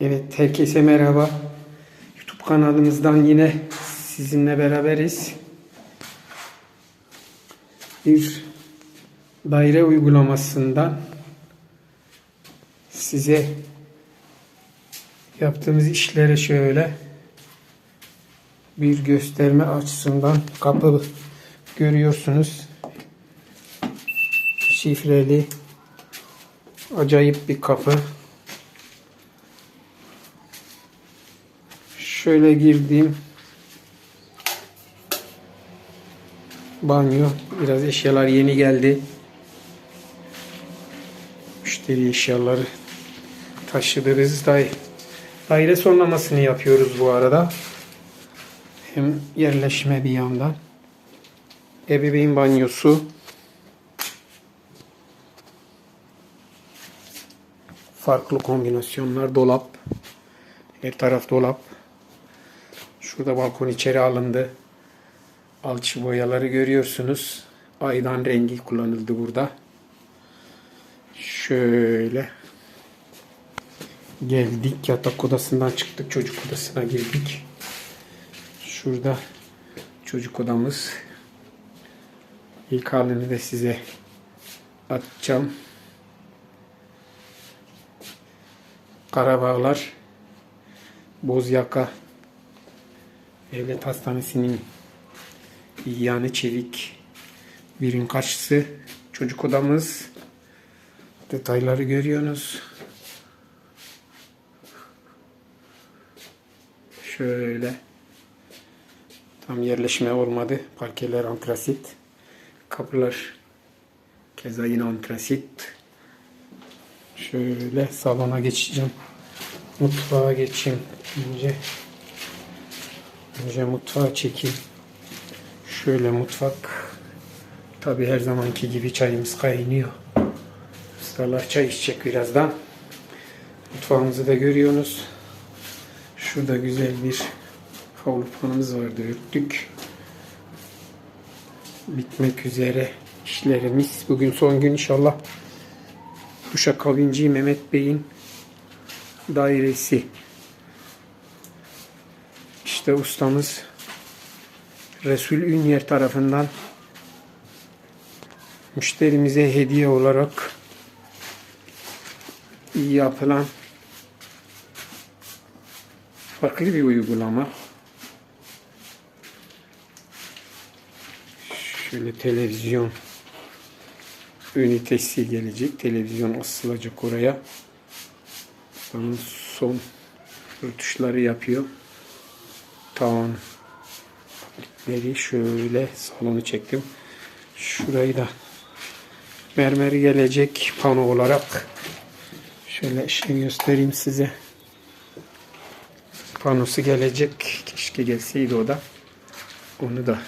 Evet, herkese merhaba. YouTube kanalımızdan yine sizinle beraberiz. Bir daire uygulamasından size yaptığımız işleri şöyle bir gösterme açısından kapı görüyorsunuz. Şifreli acayip bir kapı. Şöyle girdiğim banyo. Biraz eşyalar yeni geldi. Müşteri eşyaları taşıdığımız day daire sonlamasını yapıyoruz bu arada. Hem yerleşme bir yandan. Ebeveyn banyosu. Farklı kombinasyonlar, dolap. Her taraf dolap. Şurada balkon içeri alındı. Alçı boyaları görüyorsunuz. Aydan rengi kullanıldı burada. Şöyle geldik. Yatak odasından çıktık. Çocuk odasına girdik. Şurada çocuk odamız. İlk halini de size atacağım. Karabağlar Bozyaka Devlet Hastanesi'nin yanı çevik birin karşısı. Çocuk odamız. Detayları görüyorsunuz. Şöyle. Tam yerleşme olmadı. Parkeler antrasit. Kapılar keza yine antrasit. Şöyle salona geçeceğim. Mutfağa geçeyim. Önce Önce mutfağa çekeyim. Şöyle mutfak. Tabi her zamanki gibi çayımız kaynıyor. Ustalar çay içecek birazdan. Mutfağımızı da görüyorsunuz. Şurada güzel bir havlu panımız vardı. Örttük. Bitmek üzere işlerimiz. Bugün son gün inşallah. Duşakabinci Mehmet Bey'in dairesi. İşte ustamız Resul Ünyer tarafından müşterimize hediye olarak yapılan farklı bir uygulama. Şöyle televizyon ünitesi gelecek. Televizyon asılacak oraya. Ustamız son rötuşları yapıyor tavan ipleri şöyle salonu çektim. Şurayı da mermeri gelecek pano olarak şöyle şey göstereyim size. Panosu gelecek. Keşke gelseydi o da. Onu da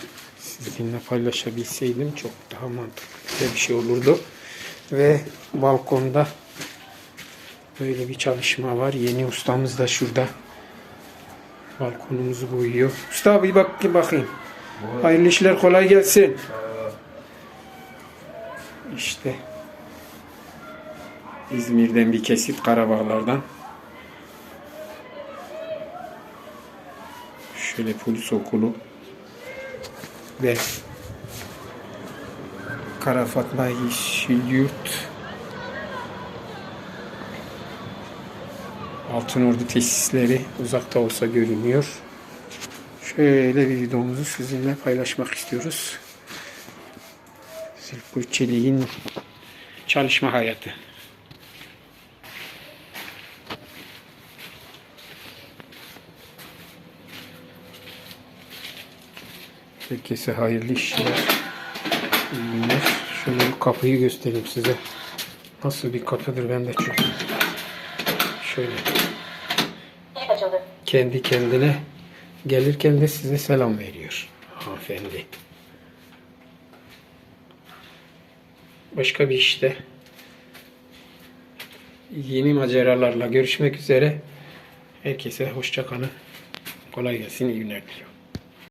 sizinle paylaşabilseydim çok daha mantıklı bir şey olurdu. Ve balkonda böyle bir çalışma var. Yeni ustamız da şurada Balkonumuzu boyuyor. Usta bir bak bakayım. Hayırlı işler kolay gelsin. İşte İzmir'den bir kesit Karabağlar'dan. Şöyle polis okulu ve Kara Fatma Yeşil Altınordu tesisleri uzakta olsa görünüyor. Şöyle bir videomuzu sizinle paylaşmak istiyoruz. Zülfü Çelik'in çalışma hayatı. Herkese hayırlı işler. İyi. Şöyle bir kapıyı göstereyim size. Nasıl bir kapıdır ben de çok şöyle açıldı. kendi kendine gelirken de size selam veriyor hanımefendi. Başka bir işte yeni maceralarla görüşmek üzere. Herkese hoşça kalın. Kolay gelsin, iyi günler diliyorum.